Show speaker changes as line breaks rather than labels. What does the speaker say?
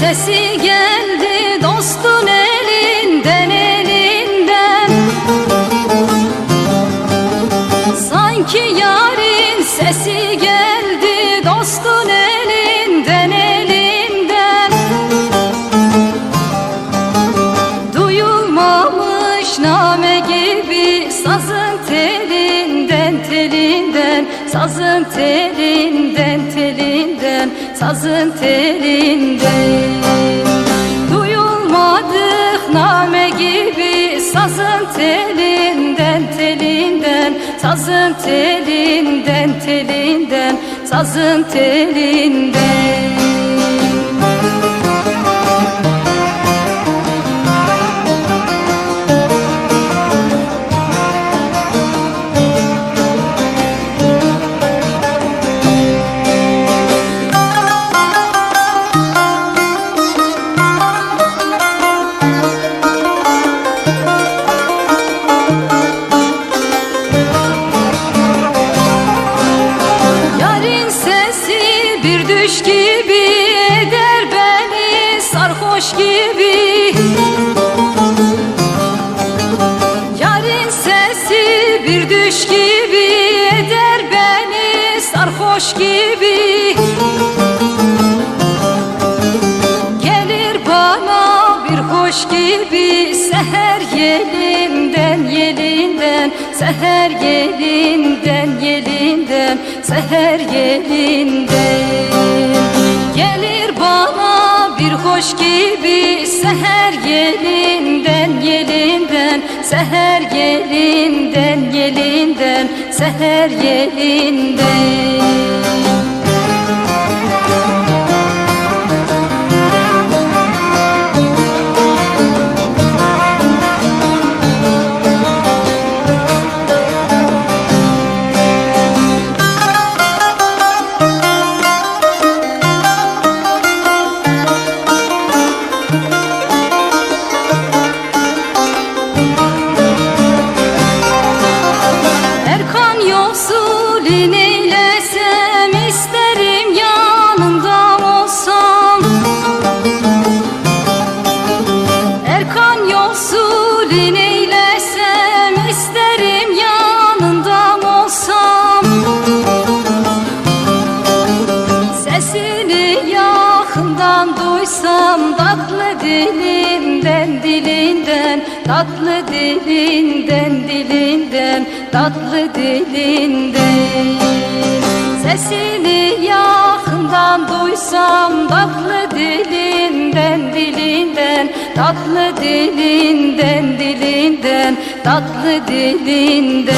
Sesi geldi dostun elinden elinden. Sanki yarın sesi geldi dostun elinden elinden. Duyulmamış name gibi sazın telinden telinden. Sazın telinden telinden. Duyulmadık name gibi sazın telinden telinden sazın telinden telinden sazın telinden düş gibi eder beni sarhoş gibi. Yarın sesi bir düş gibi eder beni sarhoş gibi. Gelir bana bir hoş gibi seher yelinden yelinden seher yelinden yelinden seher yelinden Gelir bana bir hoş gibi seher yelinden yelinden seher yelinden yelinden seher yelinden Erkan yoksul neylesem isterim yanında olsam. Sesini yakından duysam tatlı dilinden dilinden tatlı dilinden dilinden tatlı dilinden. Sesini yakından duysam tatlı dilinden dilinden tatlı dilinden dilinden tatlı dilinden